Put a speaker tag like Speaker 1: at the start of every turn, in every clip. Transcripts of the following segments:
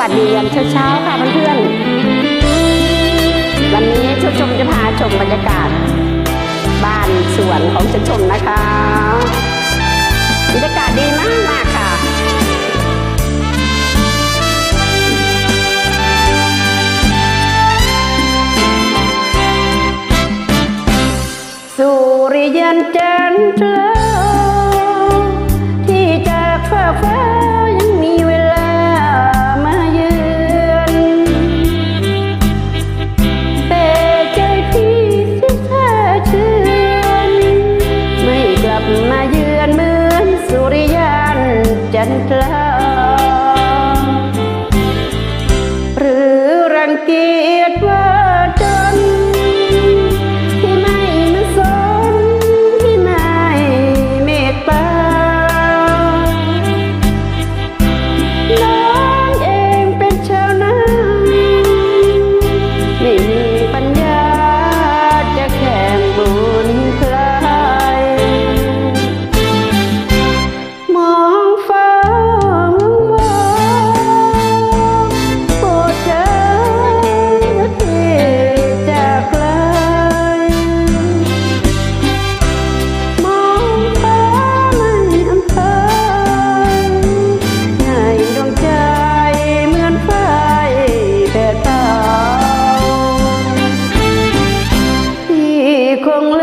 Speaker 1: วัสดียามเช้าๆค่ะเพื่อนๆ วันนี้ชมชมจะพาชมบรรยากาศ บ้านสวนของชมชมนะคะบรรยากาศดีมากมากค่ะ สุริยันจันทร์ Oh.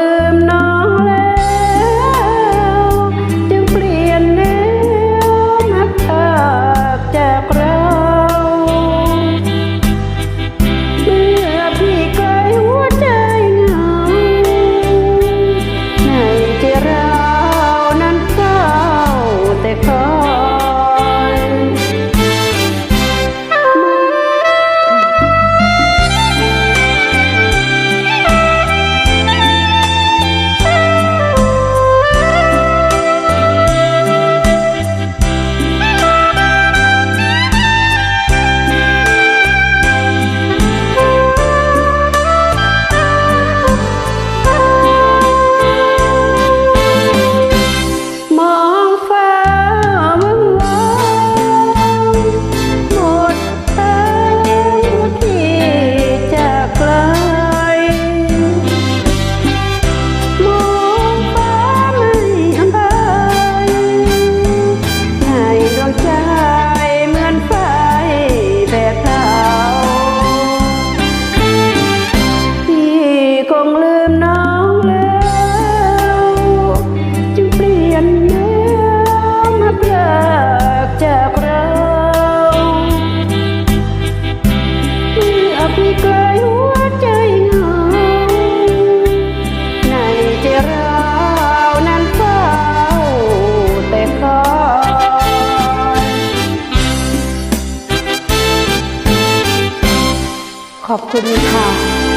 Speaker 1: ขอบคุณค่ะ